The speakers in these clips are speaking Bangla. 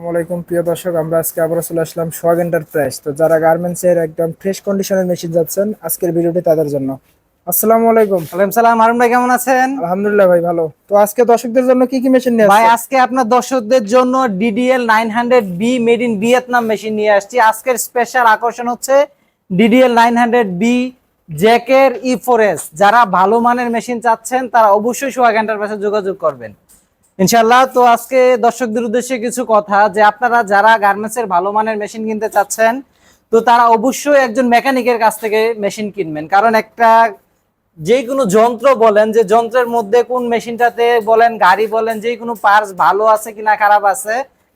আসসালামাইকুম প্রিয় দর্শক আমরা আজকে আবার চলে আসলাম সোহাগ এন্টারপ্রাইজ তো যারা গার্মেন্টস এর একদম ফ্রেশ কন্ডিশনের মেশিন যাচ্ছেন আজকের ভিডিওটি তাদের জন্য। আসসালামু আলাইকুম ওয়ালাইকুম সালাম হারুন ভাই কেমন আছেন? আলহামদুলিল্লাহ ভাই ভালো। তো আজকে দর্শকদের জন্য কি কি মেশিন নিয়ে ভাই আজকে আপনার দর্শকদের জন্য DDL nine hundred B made in Vietnam machine নিয়ে আসছি। আজকের স্পেশাল আকর্ষণ হচ্ছে ডিডিএল নাইন হান্ড্রেড বি জ্যাকের ই ফোরেস যারা ভালো মানের মেশিন চাচ্ছেন তারা অবশ্যই সোহাগ এন্টারপ্রাইজে যোগাযোগ করবেন। ইনশাল্লাহ তো আজকে দর্শকদের উদ্দেশ্যে কিছু কথা যে আপনারা যারা গার্মেন্টসের ভালো মানের মেশিন কিনতে চাচ্ছেন, তো তারা অবশ্যই একজন মেকানিকের কাছ থেকে মেশিন কিনবেন। কারণ একটা যে কোনো যন্ত্র বলেন, যে যন্ত্রের মধ্যে কোন মেশিনটাতে বলেন, গাড়ি বলেন যে কোনো পার্টস ভালো আছে কিনা, খারাপ আছে,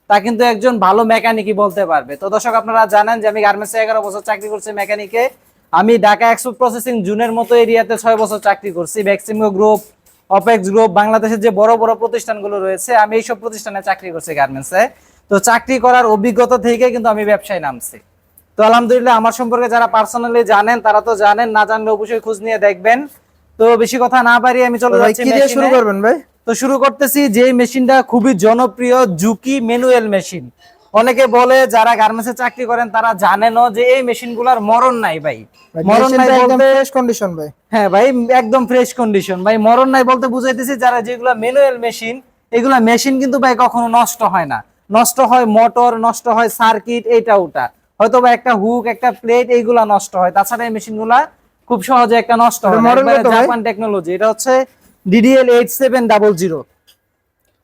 তা কিন্তু একজন ভালো মেকানিকই বলতে পারবে। তো দর্শক, আপনারা জানেন যে আমি গার্মেন্টসে এগারো বছর চাকরি করছি মেকানিকে। আমি ঢাকা এক্সপোর্ট প্রসেসিং জুনের মতো এরিয়াতে ছয় বছর চাকরি করছি। ভ্যাক্সিমো গ্রুপ অপেক্স গ্রুপ বাংলাদেশের যে বড় বড় প্রতিষ্ঠানগুলো রয়েছে আমি এইসব প্রতিষ্ঠানে চাকরি করছি গার্মেন্টসে। তো চাকরি করার অভিজ্ঞতা থেকে কিন্তু আমি ব্যবসায় নামছি। তো আলহামদুলিল্লাহ আমার সম্পর্কে যারা পার্সোনালি জানেন তারা তো জানেন না জানলে অবশ্যই খোঁজ নিয়ে দেখবেন। তো বেশি কথা না পারি আমি চলে যাচ্ছি শুরু করবেন ভাই? তো শুরু করতেছি যে মেশিনটা খুবই জনপ্রিয় জুকি ম্যানুয়াল মেশিন অনেকে বলে যারা গার্মেন্টসে চাকরি করেন তারা জানেনও যে এই মেশিনগুলোর মরণ নাই ভাই। মরণ নাই একদম বলতে ফ্রেশ কন্ডিশন ভাই। হ্যাঁ ভাই একদম ফ্রেশ কন্ডিশন ভাই মরণ নাই বলতে বুঝাইতেছি যারা যেগুলো ম্যানুয়াল মেশিন এগুলা মেশিন কিন্তু ভাই কখনো নষ্ট হয় না। নষ্ট হয় মোটর নষ্ট হয় সার্কিট এইটা ওটা হয়তো বা একটা হুক একটা প্লেট এইগুলা নষ্ট হয়। তাছাড়া এই মেশিনগুলা খুব সহজে একটা নষ্ট হয় এটা? জাপান টেকনোলজি এটা হচ্ছে DDL eight seven double zero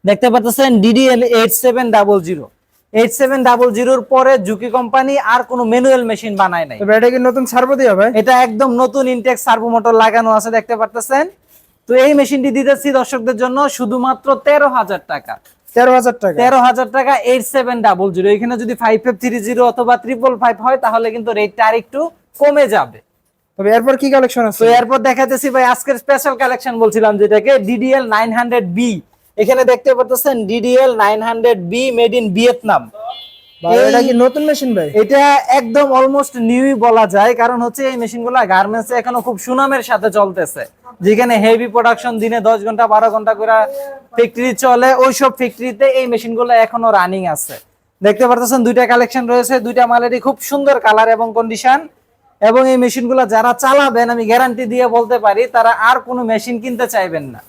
দেখতে পাচ্ছেন DDL eight seven double zero eight seven double জিরোর পরে জুকি কোম্পানি আর কোনো ম্যানুয়াল মেশিন বানায় নাই। এটা কি নতুন সার্ভো দিয়া ভাই? এটা একদম নতুন ইনটেক সার্ভো মোটর লাগানো আছে দেখতে পারতেছেন? তো এই মেশিনটি দিতেছি দর্শকদের জন্য শুধুমাত্র তেরো হাজার টাকা। তেরো হাজার টাকা। তেরো হাজার টাকা এইট সেভেন ডাবল জিরো এখানে যদি ফাইভ ফাইভ থ্রি জিরো অথবা ট্রিপল ফাইভ হয় তাহলে কিন্তু রেটটা আর একটু কমে যাবে। তবে এরপর কি কালেকশন আছে? এরপর দেখাতেছি ভাই আজকের স্পেশাল কালেকশন বলছিলাম যেটাকে ডিডিএল নাইন হান্ড্রেড বি এখানে দেখতে পাচ্ছেন DDL nine hundred B made in Vietnam এটা কি নতুন মেশিন ভাই? এটা একদম অলমোস্ট নিউই বলা যায় কারণ হচ্ছে এই মেশিনগুলো গার্মেন্টস এখনও খুব সুনামের সাথে চলতেছে। যেখানে হেভি প্রোডাকশন দিনে দশ ঘণ্টা বারো ঘণ্টা করে ফ্যাক্টরি চলে ওইসব ফ্যাক্টরিতে এই মেশিনগুলো এখনও রানিং আছে। দেখতে পারতেছেন দুইটা কালেকশন রয়েছে দুইটা মালেরই খুব সুন্দর কালার এবং কন্ডিশন এবং এই মেশিনগুলো যারা চালাবেন আমি গ্যারান্টি দিয়ে বলতে পারি তারা আর কোনো মেশিন কিনতে চাইবেন না।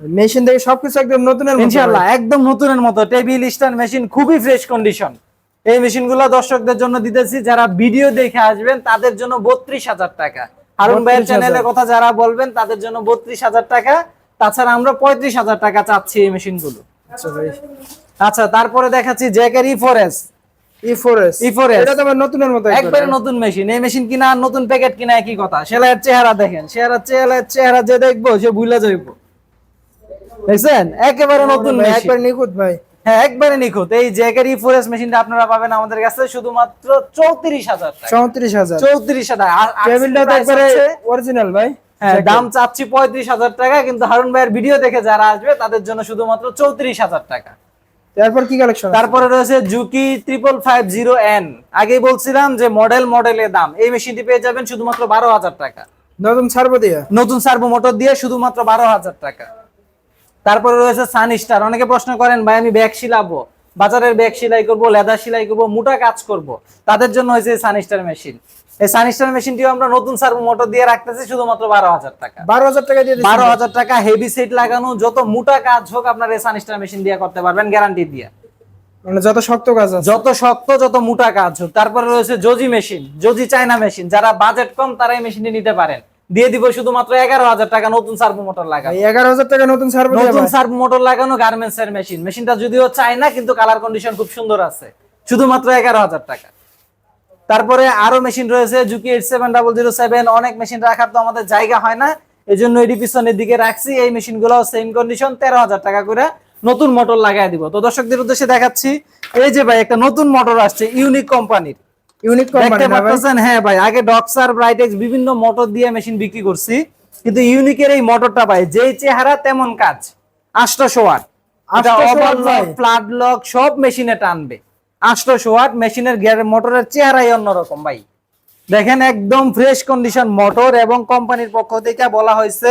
মেশিন থেকে সবকিছু একদম নতুনের মতো ইনশাআল্লাহ একদম নতুনের মতো। টেবিল স্ট্যান্ড মেশিন খুবই ফ্রেশ কন্ডিশন এই মেশিনগুলো দর্শকদের জন্য দিতেছি যারা ভিডিও দেখে আসবেন তাদের জন্য বত্রিশ হাজার টাকা। হারুন ভাইয়ের 32,000 চ্যানেলের কথা যারা বলবেন তাদের জন্য বত্রিশ হাজার টাকা। তাছাড়া আমরা পঁয়ত্রিশ হাজার টাকা চাচ্ছি এই মেশিনগুলো। আচ্ছা আচ্ছা তারপরে দেখাচ্ছি জ্যাকের ই ফোরেস ই ফোরেস ই ফোরেস এটা তো আমার নতুনের মতো একবারে নতুন মেশিন। এই মেশিন কিনা নতুন প্যাকেট কিনা একই কথা। সেলাইয়ের চেহারা দেখেন চেহারা চেহারা যে দেখব সে ভুলে যাইবো। দেখছেন? একেবারে নতুন একবার নিখুঁত ভাই। হ্যাঁ একবারে নিখুঁত। এই জ্যাকের ফোরেস মেশিনটা আপনারা পাবেন আমাদের কাছে শুধুমাত্র চৌত্রিশ হাজার চৌত্রিশ হাজার। চৌত্রিশ হাজার। টেবিলটা একবারে অরিজিনাল ভাই। হ্যাঁ, দাম চাচ্ছি পঁয়ত্রিশ হাজার টাকা কিন্তু হারুন ভাইয়ের ভিডিও দেখে যারা আসবে তাদের জন্য শুধুমাত্র চৌত্রিশ হাজার টাকা। এরপর কি কালেকশন তারপরে রয়েছে Juki triple five zero N আগেই বলছিলাম যে মডেল মডেলের দাম। এই মেশিনটি পেয়ে যাবেন শুধুমাত্র বারো হাজার টাকা। নতুন সার্ভো দিয়া? নতুন সার্ভো মোটর দিয়ে শুধুমাত্র বারো হাজার টাকা। তারপরে রয়েছে সান স্টার অনেকে প্রশ্ন করেন ভাই আমি ব্যাগ শিলাবো বাজারের ব্যাগ সেলাই করব লেদার সেলাই করব মোটা কাজ করব? তাদের জন্য হয়েছে সান স্টার মেশিন এই সান স্টার মেশিনটিও আমরা নতুন সার্ভো মোটর দিয়ে রাখতেছি শুধুমাত্র বারো হাজার টাকা। বারো হাজার টাকা দিয়ে বারো হাজার টাকা হেভি সেট লাগানো যত মোটা কাজ হোক আপনার এই সান স্টার মেশিন দিয়ে করতে পারবেন গ্যারান্টি দিয়ে। মানে যত শক্ত কাজ যত শক্ত যত মোটা কাজ হোক। তারপরে রয়েছে Zoje machine Zoje China machine যারা বাজেট কম তারা এই মেশিনটি নিতে পারেন। দিয়ে দিব শুধুমাত্র এগারো হাজার টাকা নতুন সার্ভো মোটর লাগা এগারো হাজার টাকা নতুন সার্ভো নতুন। সার্ভ মোটর লাগানো গার্মেন্টস এর মেশিন মেশিনটা যদিও চাই না কিন্তু কালার কন্ডিশন খুব সুন্দর আছে। শুধুমাত্র এগারো হাজার টাকা। তারপরে আরও মেশিন রয়েছে Juki eight seven double zero seven অনেক মেশিন রাখার তো আমাদের জায়গা হয় না। এই জন্য এটি পিছনের দিকে রাখছি। এই মেশিনগুলো সেম কন্ডিশন তেরো হাজার টাকা করে নতুন মোটর লাগাই দিব। তো দর্শকদের উদ্দেশ্যে দেখাচ্ছি এই যে ভাই একটা নতুন মোটর আসছে ইউনিক কোম্পানির ইউনিক কোম্পানি দেখতে না ভাই। পাচ্ছেন হ্যাঁ ভাই আগে ডক্সার ব্রাইটেক্স বিভিন্ন মোটর দিয়ে মেশিন বিক্রি করছি। কিন্তু ইউনিকের এই মোটরটা ভাই যেই চেহারা তেমন কাজ। আটশো ওয়াট 800 watt ভাই। ফ্লাড লক সব মেশিনে টানবে। ওয়াট মেশিনের গিয়ার মোটরের চেহারাই অন্যরকম ভাই। দেখেন একদম ফ্রেশ কন্ডিশন মোটর এবং কোম্পানির পক্ষ থেকে বলা হয়েছে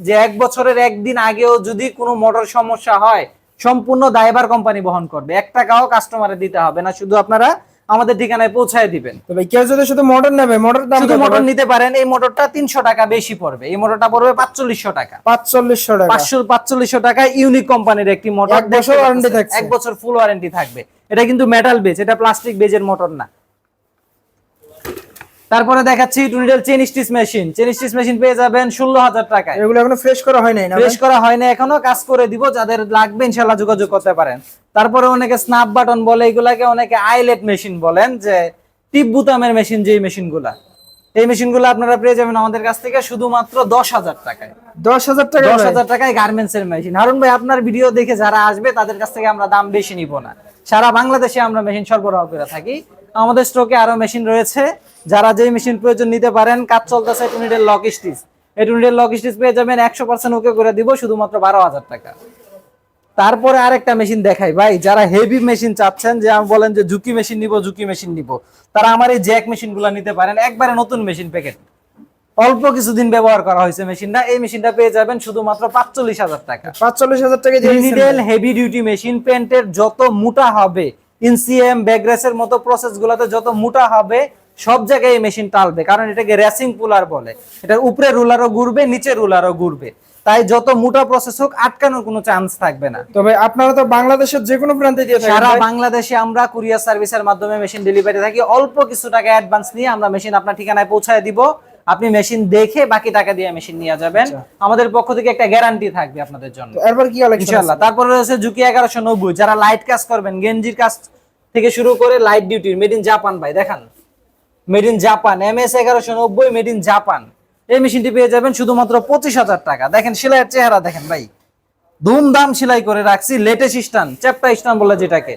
যে এক বছরের একদিন আগেও যদি কোনো মোটর সমস্যা হয় সম্পূর্ণ দায়ভার কোম্পানি বহন করবে। এক টাকাও কাস্টমারে দিতে হবে না। শুধু আপনারা আমাদের ঠিকানায় পৌঁছায় দিবেন। তবে কেউ যদি শুধু মোটর নেবে মোটর দাম শুধু মোটর নিতে পারেন এই মোটরটা তিনশো টাকা বেশি পড়বে। এই মোটরটা পড়বে পাঁচচল্লিশশো টাকা। পাঁচচল্লিশশো টাকা। পাঁচশো পাঁচচল্লিশশো টাকা ইউনিক কোম্পানির একটি মোটর এক বছর থাকছে। এক বছর ফুল ওয়ারেন্টি থাকবে। এটা কিন্তু মেটাল বেজ এটা প্লাস্টিক বেজের মোটর না। তারপরে দেখাচ্ছি twin needle chain stitch machine chain stitch machine পেয়ে যাবেন ষোলো হাজার টাকায়। এগুলো এখনও ফ্রেশ করা হয় নাই না ফ্রেশ করা হয়নি এখনও কাজ করে দিব যাদের লাগবে ইনশাল্লাহ যোগাযোগ করতে পারেন। তারপরে অনেকে স্ন্যাপ বাটন বলে এগুলাকে অনেকে আইলেট মেশিন বলেন যে টিপ বুতামের মেশিন যে মেশিনগুলা এই মেশিনগুলো আপনারা পেয়ে যাবেন আমাদের কাছ থেকে শুধুমাত্র দশ হাজার টাকায়। দশ হাজার টাকা দশ হাজার টাকায় গার্মেন্টস এর মেশিন হারুন ভাই আপনার ভিডিও দেখে যারা আসবে তাদের কাছ থেকে আমরা দাম বেশি নিব না। সারা বাংলাদেশে আমরা মেশিন সরবরাহ করে থাকি। আমাদের স্টকে আরও মেশিন রয়েছে। যারা যেই মেশিন প্রয়োজন নিতে পারেন কাজ চলতেছে টুনিটের লক স্টিচ। এই টুনিটের লক স্টিচ পেয়ে যাবেন একশো পার্সেন্ট ওকে করে দিব শুধুমাত্র বারো হাজার টাকা। তারপরে আরেকটা মেশিন দেখাই। ভাই যারা হেভি মেশিন চাচ্ছেন যে আমি বলেন যে ঝুঁকি মেশিন নিব ঝুঁকি মেশিন নিব তারা আমার এই জ্যাক মেশিনগুলা নিতে পারেন। একবারে নতুন মেশিন প্যাকেট অল্প কিছুদিন ব্যবহার করা হয়েছে মেশিনটা এই মেশিনটা পেয়ে যাবেন শুধুমাত্র পাঁচচল্লিশ হাজার টাকা। পাঁচচল্লিশ হাজার টাকা হেভি ডিউটি মেশিন পেন্টের যত মোটা হবে ইনসিএম ব্যাগ্রেসের মতো প্রসেস গুলাতে যত মোটা হবে সব জায়গায় এই মেশিন টালবে। কারণ এটাকে রেসিং পুলার বলে। এটার উপরে রুলারও ঘুরবে নিচে রুলারও ঘুরবে। তাই যত মোটা প্রসেস হোক আটকানোর কোনো চান্স থাকবে না। তবে আপনারা তো বাংলাদেশের যে কোনো প্রান্তে দিয়ে থাকেন সারা বাংলাদেশে আমরা কুরিয়ার সার্ভিসের মাধ্যমে মেশিন ডেলিভারি থাকি। অল্প কিছু টাকা অ্যাডভান্স নিয়ে আমরা মেশিন আপনার ঠিকানায় পৌঁছায় দিব। আপনি মেশিন দেখে বাকি টাকা দিয়ে মেশিন নিয়ে যাবেন। আমাদের পক্ষ থেকে একটা গ্যারান্টি থাকবে আপনাদের জন্য। এরপর কি ইনশাআল্লাহ। তারপরে রয়েছে জুকি এগারোশো নব্বই। যারা লাইট কাজ করবেন গেঞ্জির কাজ থেকে শুরু করে লাইট ডিউটির মেড ইন জাপান ভাই দেখান। Made in Japan M S এগারোশো নব্বই মেড ইন জাপান এই মেশিনটি পেয়ে যাবেন শুধুমাত্র পঁচিশ হাজার টাকা। দেখেন সেলাইয়ের চেহারা দেখেন ভাই। ধুমধাম সেলাই করে রাখছি লেটেস্ট স্টান চ্যাপ্টা স্টান বলে যেটাকে।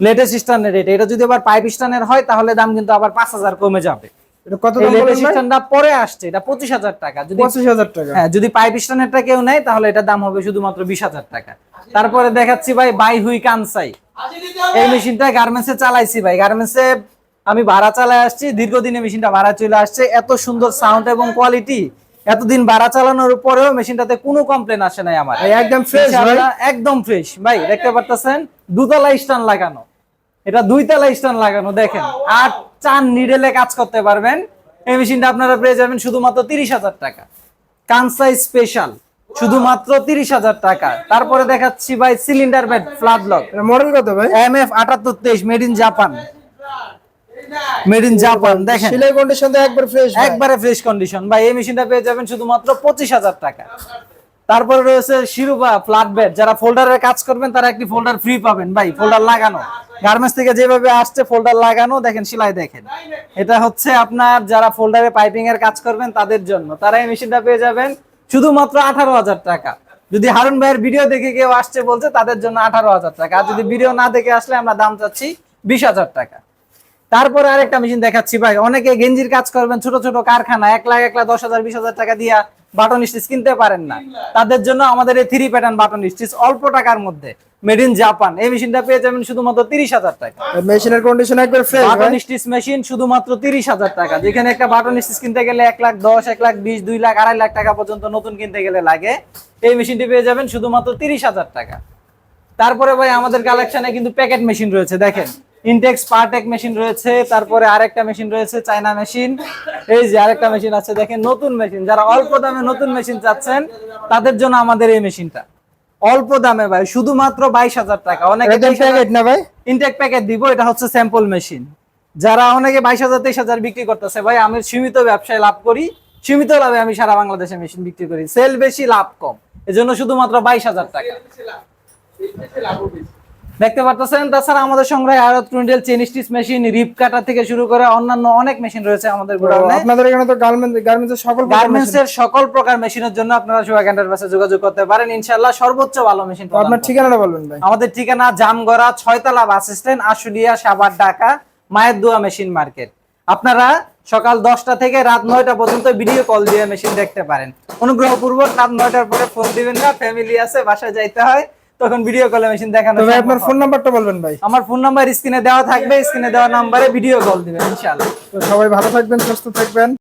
লেটেস্ট স্টানের রেট এটা যদি আবার পাইপ স্টানের হয় তাহলে দাম কিন্তু আবার পাঁচ হাজার কমে যাবে। এটা কত দাম বলেন লেটেস্ট পরে আসছে এটা পঁচিশ হাজার টাকা। যদি পঁচিশ হাজার টাকা। হ্যাঁ যদি পাইপ স্টানেরটা কেউ নেয় তাহলে এটা দাম হবে শুধুমাত্র বিশ হাজার টাকা। তারপরে দেখাচ্ছি ভাই বাই হুই কানসাই। এই মেশিনটা গার্মেন্টসে চালাইছি ভাই। গার্মেন্টসে আমি ভাড়া চালায় আসছি দীর্ঘদিনে মেশিনটা ভাড়া চলে আসছে। এত সুন্দর সাউন্ড এবং কোয়ালিটি এতদিন ভাড়া চালানোর পরেও মেশিনটাতে কোনো কমপ্লেন আসে নাই আমার। একদম ফ্রেশ ভাই। একদম ফ্রেশ ভাই দেখতে পারতেছেন দুতলা স্টান লাগানো। এটা দুই তলা স্টান লাগানো দেখেন আর চান নিডেলে কাজ করতে পারবেন। এই মেশিনটা আপনারা পেয়ে যাবেন শুধুমাত্র তিরিশ হাজার টাকা। কানসাই স্পেশাল শুধুমাত্র তিরিশ হাজার টাকা। তারপরে দেখাচ্ছি ভাই cylinder bed flat lock. Model কত ভাই? এম এফ আটাত্তর তেইশ made in Japan made in Japan দেখেন। সেলাই কন্ডিশন তো একবার ফ্রেশ একবারে ফ্রেশ কন্ডিশন ভাই এই মেশিনটা পেয়ে যাবেন শুধুমাত্র পঁচিশ হাজার টাকা। তারপরে রয়েছে শিরুবা ফ্ল্যাট বেড যারা ফোল্ডারের কাজ করবেন, তারা একটি ফোল্ডার ফ্রি পাবেন। ভাই ফোল্ডার লাগানো। গার্মেন্টস থেকে যেভাবে আসছে ফোল্ডার লাগানো। দেখেন, সেলাই দেখেন। এটা হচ্ছে আপনার যারা ফোল্ডারে পাইপিং এর কাজ করবেন, তাদের জন্য। তারা এই মেশিনটা পেয়ে যাবেন শুধুমাত্র আঠারো হাজার টাকা। যদি হারুন ভাইয়ের ভিডিও দেখে কেউ আসছে বলছে, তাদের জন্য আঠারো হাজার টাকা। আর যদি ভিডিও না দেখে আসলে, আমরা দাম চাচ্ছি বিশ হাজার টাকা। তারপরে আরেকটা মেশিন দেখাচ্ছি, ভাই। অনেকে গেঞ্জির কাজ করবেন, ছোট ছোট কারখানা, এক লাখ এক লাখ, দশ হাজার, বিশ হাজার টাকা দিয়া বাটন স্টিচ কিনতে পারেন না। তাদের জন্য আমাদের এই থ্রি প্যাটার্ন বাটন স্টিচ অল্প টাকার মধ্যে মেড ইন জাপান এই মেশিনটা পেয়ে যাবেন শুধুমাত্র তিরিশ হাজার টাকা। মেশিনের কন্ডিশন একবার ফ্রেশ বাটন স্টিচ মেশিন শুধুমাত্র তিরিশ হাজার টাকা। যেখানে একটা বাটন স্টিচ কিনতে গেলে এক লাখ দশ এক লাখ বিশ দুই লাখ আড়াই লাখ টাকা পর্যন্ত নতুন কিনতে গেলে লাগে। এই মেশিনটি পেয়ে যাবেন শুধুমাত্র তিরিশ হাজার টাকা। তারপরে ভাই আমাদের কালেকশনে কিন্তু প্যাকেট মেশিন রয়েছে দেখেন। ইনটেক্স পার্টেক মেশিন রয়েছে তারপরে আরেকটা মেশিন রয়েছে চায়না মেশিন এই যে আরেকটা মেশিন আছে দেখেন নতুন মেশিন যারা অল্প দামে নতুন মেশিন চাচ্ছেন তাদের জন্য আমাদের এই মেশিনটা অল্প দামে ভাই শুধুমাত্র বাইশ হাজার টাকা। অনেকে একদম 23,000 প্যাকেট না ভাই? ইনটেক প্যাকেট দিব এটা হচ্ছে স্যাম্পল মেশিন যারা অনেকে বাইশ হাজার তেইশ হাজার বিক্রি করতেছে ভাই আমি সীমিত ব্যবসায় লাভ করি। সীমিত লাভে আমি সারা বাংলাদেশে মেশিন বিক্রি করি। সেল বেশি লাভ কম। এজন্য শুধুমাত্র বাইশ হাজার টাকা। দেখতে পারতেছেন তাছাড়া আমাদের সংগ্রহে আরও twin needle chain stitch machine রিপ কাটা থেকে শুরু করে অন্যান্য অনেক মেশিন রয়েছে আমাদের গোডাউনে। আপনাদের এখানে তো গার্মেন্টস গার্মেন্টসের সকল গার্মেন্টস এর সকল প্রকার মেশিনের জন্য আপনারা সুভাগ এন্টারপ্রাইজে যোগাযোগ করতে পারেন। ইনশাআল্লাহ সর্বোচ্চ ভালো মেশিন তো আপনার ঠিকানাটা বলবেন ভাই। আমাদের ঠিকানা জামগড়া ছয়তলা বাস স্ট্যান্ড আশুলিয়া সাভার ঢাকা মায়ের দোয়া মেশিন মার্কেট। আপনারা সকাল দশটা থেকে রাত নয়টা পর্যন্ত ভিডিও কল দিয়ে মেশিন দেখতে পারেন। অনুগ্রহপূর্বক রাত নয়টার পরে ফোন দিবেন না ফ্যামিলি আছে বাসায় যাইতে হয়। তখন ভিডিও কলে মেশিন দেখানো তবে আপনার। ফোন নাম্বারটা বলবেন ভাই। আমার ফোন নাম্বার স্ক্রিনে দেওয়া থাকবে স্ক্রিনে দেওয়া নম্বরে ভিডিও কল দিবেন ইনশাআল্লাহ। তো সবাই ভালো থাকবেন সুস্থ থাকবেন।